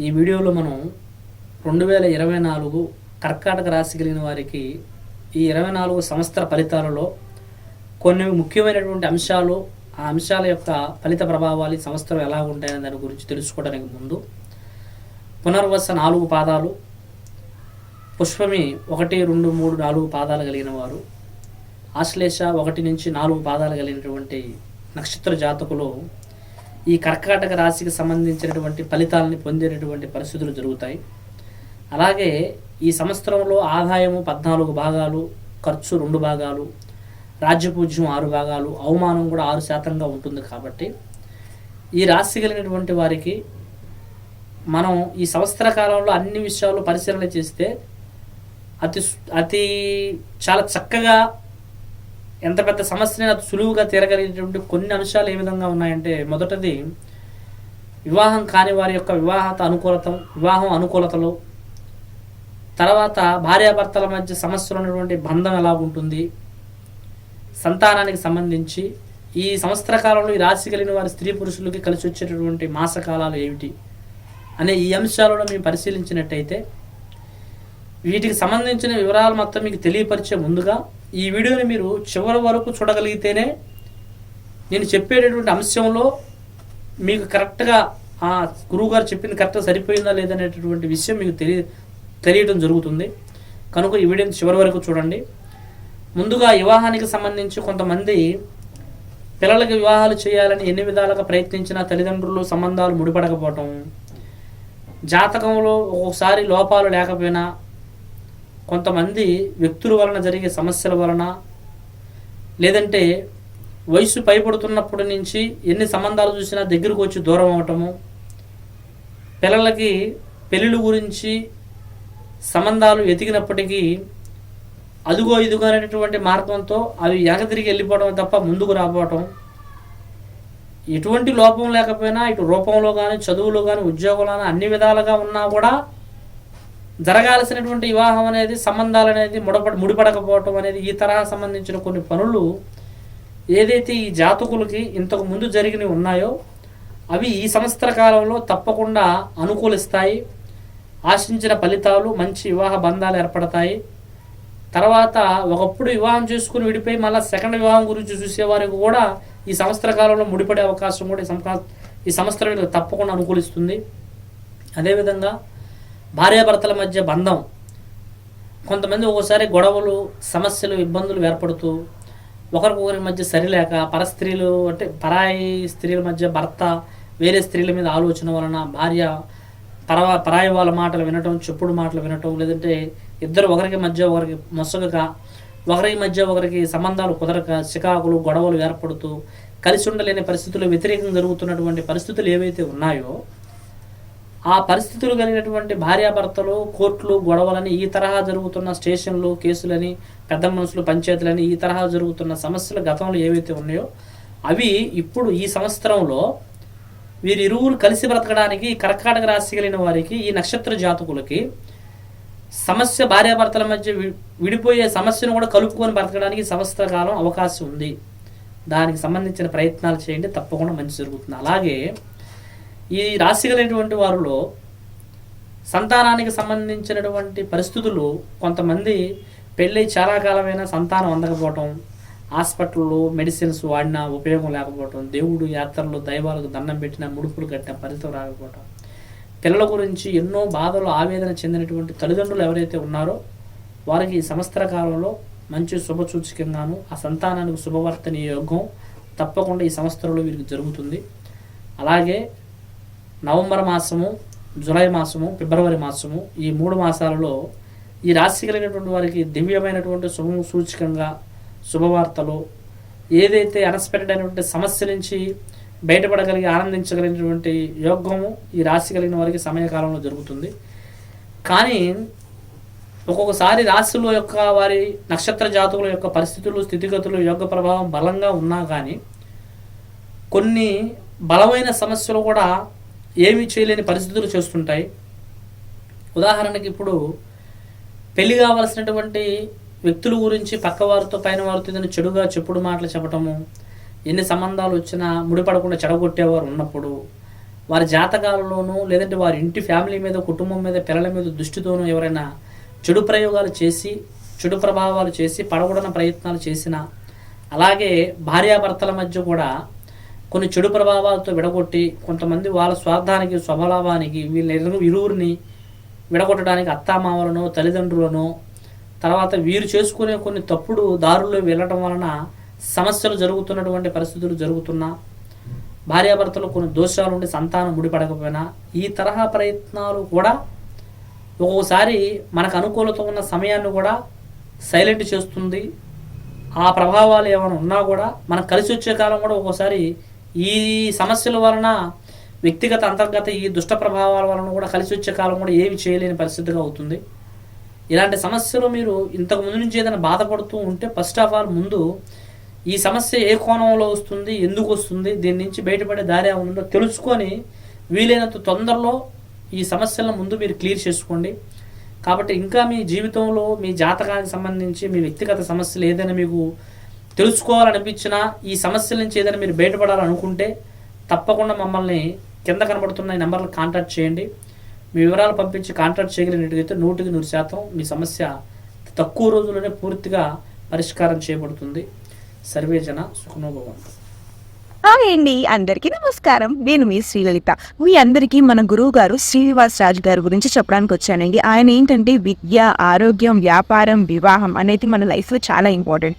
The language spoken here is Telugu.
ఈ వీడియోలో మనం రెండు వేల ఇరవై నాలుగు కర్కాటక రాశి కలిగిన వారికి ఈ ఇరవై నాలుగు సంవత్సర ఫలితాలలో కొన్ని ముఖ్యమైనటువంటి అంశాలు ఆ అంశాల యొక్క ఫలిత ప్రభావాలు ఈ సంవత్సరం ఎలా ఉంటాయనే దాని గురించి తెలుసుకోవడానికి ముందు పునర్వస నాలుగు పాదాలు పుష్పమి ఒకటి రెండు మూడు నాలుగు పాదాలు కలిగిన వారు ఆశ్లేష ఒకటి నుంచి నాలుగు పాదాలు కలిగినటువంటి నక్షత్ర జాతకులు ఈ కర్కాటక రాశికి సంబంధించినటువంటి ఫలితాలని పొందేటటువంటి పరిస్థితులు జరుగుతాయి. అలాగే ఈ సంవత్సరంలో ఆదాయము పద్నాలుగు భాగాలు ఖర్చు రెండు భాగాలు రాజ్యపూజ్యం ఆరు భాగాలు అవమానం కూడా ఆరు శాతంగా ఉంటుంది కాబట్టి ఈ రాశి కలిగినటువంటి వారికి మనం ఈ సంవత్సర కాలంలో అన్ని విషయాలు పరిశీలన చేస్తే అతి అతి చాలా చక్కగా ఎంత పెద్ద సమస్యనైనా సులువుగా తీరగలిగినటువంటి కొన్ని అంశాలు ఏ విధంగా ఉన్నాయంటే మొదటిది వివాహం కాని వారి యొక్క వివాహత అనుకూలత వివాహం అనుకూలతలు. తర్వాత భార్యాభర్తల మధ్య సమస్యలు ఉన్నటువంటి బంధం ఎలా ఉంటుంది? సంతానానికి సంబంధించి ఈ సంవత్సర కాలంలో ఈ రాశి కలిగిన వారి స్త్రీ పురుషులకి కలిసి వచ్చేటటువంటి మాసకాలాలు ఏమిటి? అనే ఈ అంశాలను మేము పరిశీలించినట్టయితే వీటికి సంబంధించిన వివరాలు మొత్తం మీకు తెలియపరిచే ముందుగా ఈ వీడియోని మీరు చివరి వరకు చూడగలిగితేనే నేను చెప్పేటటువంటి అంశంలో మీకు కరెక్ట్గా ఆ గురువుగారు చెప్పింది కరెక్ట్గా సరిపోయిందా లేదనేటటువంటి విషయం మీకు తెలియ తెలియడం జరుగుతుంది. కనుక ఈ వీడియోని చివరి వరకు చూడండి. ముందుగా వివాహానికి సంబంధించి కొంతమంది పిల్లలకి వివాహాలు చేయాలని ఎన్ని విధాలుగా ప్రయత్నించినా తల్లిదండ్రులు సంబంధాలు ముడిపడకపోవటం జాతకంలో ఒక్కొక్కసారి లోపాలు లేకపోయినా కొంతమంది వ్యక్తుల వలన జరిగే సమస్యల వలన లేదంటే వయసు పైపడుతున్నప్పటి నుంచి ఎన్ని సంబంధాలు చూసినా దగ్గరకు వచ్చి దూరం అవటము పిల్లలకి పెళ్ళిళ్ళ గురించి సంబంధాలు ఎతికినప్పటికీ అదుగో ఇదిగో అనేటువంటి మార్గంతో అవి ఎగతిరిగి వెళ్ళిపోవడం తప్ప ముందుకు రాపోవటం ఎటువంటి లోపం లేకపోయినా ఇటు రూపంలో కానీ చదువులో కానీ ఉద్యోగంలో కానీ అన్ని విధాలుగా ఉన్నా కూడా జరగాల్సినటువంటి వివాహం అనేది సంబంధాలు అనేది ముడప ముడిపడకపోవటం అనేది ఈ తరహా సంబంధించిన కొన్ని పనులు ఏదైతే ఈ జాతకులకి ఇంతకు ముందు జరిగినవి ఉన్నాయో అవి ఈ సంవత్సర కాలంలో తప్పకుండా అనుకూలిస్తాయి. ఆశించిన ఫలితాలు మంచి వివాహ బంధాలు ఏర్పడతాయి. తర్వాత ఒకప్పుడు వివాహం చేసుకుని విడిపోయి మళ్ళీ సెకండ్ వివాహం గురించి చూసేవారికి కూడా ఈ సంవత్సర కాలంలో ముడిపడే అవకాశం కూడా ఈ సంవత్సర ఈ సంవత్సరం తప్పకుండా అనుకూలిస్తుంది. అదేవిధంగా భార్యాభర్తల మధ్య బంధం. కొంతమంది ఒక్కోసారి గొడవలు సమస్యలు ఇబ్బందులు ఏర్పడుతూ ఒకరికొకరి మధ్య సరిలేక పరస్త్రీలు అంటే పరాయి స్త్రీల మధ్య భర్త వేరే స్త్రీల మీద ఆలోచన వలన భార్య పరవ పరాయి వాళ్ళ మాటలు వినటం చెప్పుడు మాటలు వినటం లేదంటే ఇద్దరు ఒకరికి మధ్య ఒకరికి మొసగక ఒకరికి మధ్య ఒకరికి సంబంధాలు కుదరక చికాకులు గొడవలు ఏర్పడుతూ కలిసి ఉండలేని పరిస్థితులు వ్యతిరేకంగా జరుగుతున్నటువంటి పరిస్థితులు ఏవైతే ఉన్నాయో ఆ పరిస్థితులు కలిగినటువంటి భార్యాభర్తలు కోర్టులు గొడవలని ఈ తరహా జరుగుతున్న స్టేషన్లు కేసులని పెద్ద మనుషులు పంచాయతీలని ఈ తరహా జరుగుతున్న సమస్యలు గతంలో ఏవైతే ఉన్నాయో అవి ఇప్పుడు ఈ సంవత్సరంలో వీరిరువురు కలిసి బ్రతకడానికి కర్కాటక రాశి కలిగిన వారికి ఈ నక్షత్ర జాతకులకి సమస్య భార్యాభర్తల మధ్య విడిపోయే సమస్యను కూడా కలుపుకొని బ్రతకడానికి సంవత్సర కాలం అవకాశం ఉంది. దానికి సంబంధించిన ప్రయత్నాలు చేయండి తప్పకుండా మంచి జరుగుతుంది. అలాగే ఈ రాశి కలిగినటువంటి వారిలో సంతానానికి సంబంధించినటువంటి పరిస్థితులు కొంతమంది పెళ్ళి చాలా కాలమైన సంతానం అందకపోవటం హాస్పిటల్లో మెడిసిన్స్ వాడినా ఉపయోగం లేకపోవటం దేవుడు యాత్రలు దైవాలకు దండం పెట్టిన ముడుపులు కట్టిన పరిస్థితులు రాకపోవటం. పిల్లల గురించి ఎన్నో బాధలు ఆవేదన చెందినటువంటి తల్లిదండ్రులు ఎవరైతే ఉన్నారో వారికి ఈ సంవత్సర కాలంలో మంచి శుభసూచకంగాను ఆ సంతానానికి శుభవర్తని యోగం తప్పకుండా ఈ సంవత్సరంలో వీరికి జరుగుతుంది. అలాగే నవంబర్ మాసము జూలై మాసము ఫిబ్రవరి మాసము ఈ మూడు మాసాలలో ఈ రాశి కలిగినటువంటి వారికి దివ్యమైనటువంటి శుభము సూచికంగా శుభవార్తలు ఏదైతే అన్ఎక్స్పెక్టెడ్ అయినటువంటి సమస్య నుంచి బయటపడగలిగి ఆనందించగలిగినటువంటి యోగము ఈ రాశి కలిగిన వారికి సమయకాలంలో జరుగుతుంది. కానీ ఒక్కొక్కసారి రాశుల యొక్క వారి నక్షత్ర జాతకుల యొక్క పరిస్థితులు స్థితిగతులు యోగ ప్రభావం బలంగా ఉన్నా కానీ కొన్ని బలమైన సమస్యలు కూడా ఏమీ చేయలేని పరిస్థితులు చేస్తుంటాయి. ఉదాహరణకి ఇప్పుడు పెళ్ళి కావాల్సినటువంటి వ్యక్తుల గురించి పక్కవారితో పైన వారితో ఏదైనా చెడుగా చెప్పుడు మాటలు చెప్పటము ఎన్ని సంబంధాలు వచ్చినా ముడిపడకుండా చెడగొట్టేవారు ఉన్నప్పుడు వారి జాతకాలలోనూ లేదంటే వారి ఇంటి ఫ్యామిలీ మీద కుటుంబం మీద పిల్లల మీద దృష్టితోనూ ఎవరైనా చెడు ప్రయోగాలు చేసి చెడు ప్రభావాలు చేసి పడగొడన ప్రయత్నాలు చేసిన అలాగే భార్యాభర్తల మధ్య కూడా కొన్ని చెడు ప్రభావాలతో విడగొట్టి కొంతమంది వాళ్ళ స్వార్థానికి స్వభలాభానికి వీళ్ళ ఇరువురిని విడగొట్టడానికి అత్తామామలను తల్లిదండ్రులను తర్వాత వీరు చేసుకునే కొన్ని తప్పుడు దారుల్లో వెళ్ళటం వలన సమస్యలు జరుగుతున్నటువంటి పరిస్థితులు జరుగుతున్నా భార్యాభర్తలు కొన్ని దోషాలు ఉండి సంతానం ముడిపడకపోయినా ఈ తరహా ప్రయత్నాలు కూడా ఒక్కోసారి మనకు అనుకూలత ఉన్న సమయాన్ని కూడా సైలెంట్ చేస్తుంది. ఆ ప్రభావాలు ఏమైనా ఉన్నా కూడా మనకు కలిసి వచ్చే కాలం కూడా ఒక్కోసారి ఈ సమస్యల వలన వ్యక్తిగత అంతర్గత ఈ దుష్ట ప్రభావాల వలన కూడా కలిసి వచ్చే కాలం కూడా ఏమి చేయలేని పరిస్థితిగా అవుతుంది. ఇలాంటి సమస్యలు మీరు ఇంతకు ముందు నుంచి ఏదైనా బాధపడుతూ ఉంటే ఫస్ట్ ఆఫ్ ఆల్ ముందు ఈ సమస్య ఏ కోణంలో వస్తుంది ఎందుకు వస్తుంది దీని నుంచి బయటపడే దారి ఏమైనా తెలుసుకొని వీలైనంత తొందరలో ఈ సమస్యలను ముందు మీరు క్లియర్ చేసుకోండి. కాబట్టి ఇంకా మీ జీవితంలో మీ జాతకానికి సంబంధించి మీ వ్యక్తిగత సమస్యలు ఏదైనా మీకు తెలుసుకోవాలనిపించినా ఈ సమస్యల నుంచి ఏదైనా మీరు బయటపడాలనుకుంటే తప్పకుండా మమ్మల్ని కింద కనబడుతున్న ఈ నెంబర్లు కాంటాక్ట్ చేయండి. మీ వివరాలు పంపించి కాంటాక్ట్ చేయగలిగినట్టుగైతే నూటికి నూరు శాతం మీ సమస్య తక్కువ రోజుల్లోనే పూర్తిగా పరిష్కారం చేయబడుతుంది. సర్వే జన సుఖనోభవంతు. హాయ్ అండి అందరికీ నమస్కారం. నేను మీ శ్రీలలిత. మీ అందరికీ మన గురువు గారు శ్రీనివాస్ రాజు గారి గురించి చెప్పడానికి వచ్చానండి. ఆయన ఏంటంటే విద్య ఆరోగ్యం వ్యాపారం వివాహం అనేది మన లైఫ్లో చాలా ఇంపార్టెంట్.